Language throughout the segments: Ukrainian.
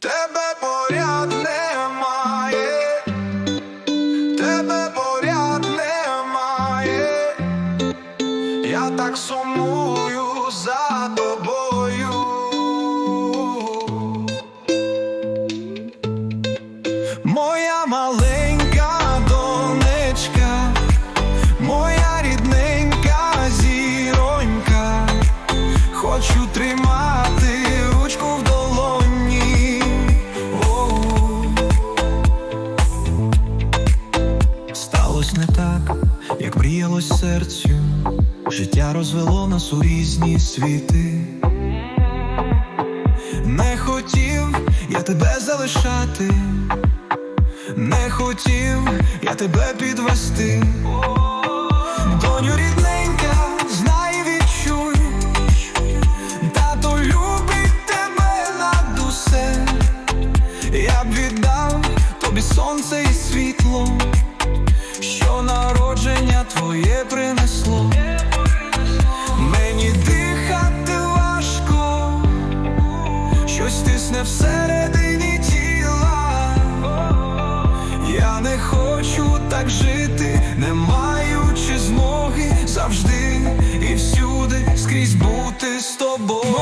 Тебе поряд немає, тебе поряд немає, я так сумую за тобою. Серцю, життя розвело нас у різні світи. Не хотів я тебе залишати, не хотів я тебе підвести. Принесло. Мені дихати важко, щось тисне всередині тіла. Я не хочу так жити, не маючи змоги завжди і всюди скрізь бути з тобою.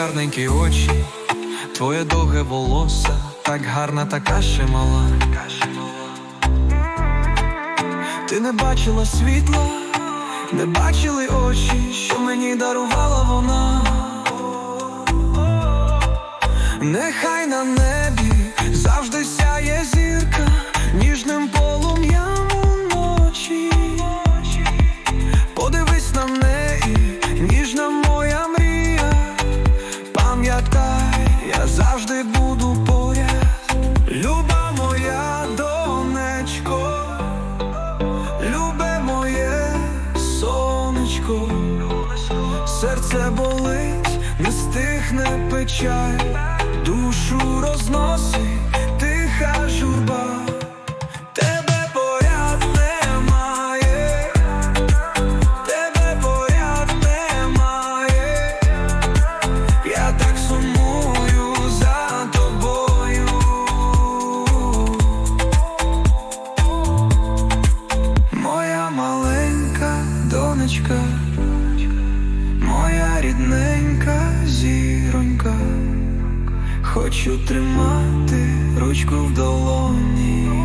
Гарненькі очі, твоє довге волосся, так гарна, така ще мала. Ти не бачила світла, не бачили очі, що мені дарувала вона. Нехай на небі серце болить, не стихне печаль, душу розносить тиха журба. Хочу тримати ручку в долоні.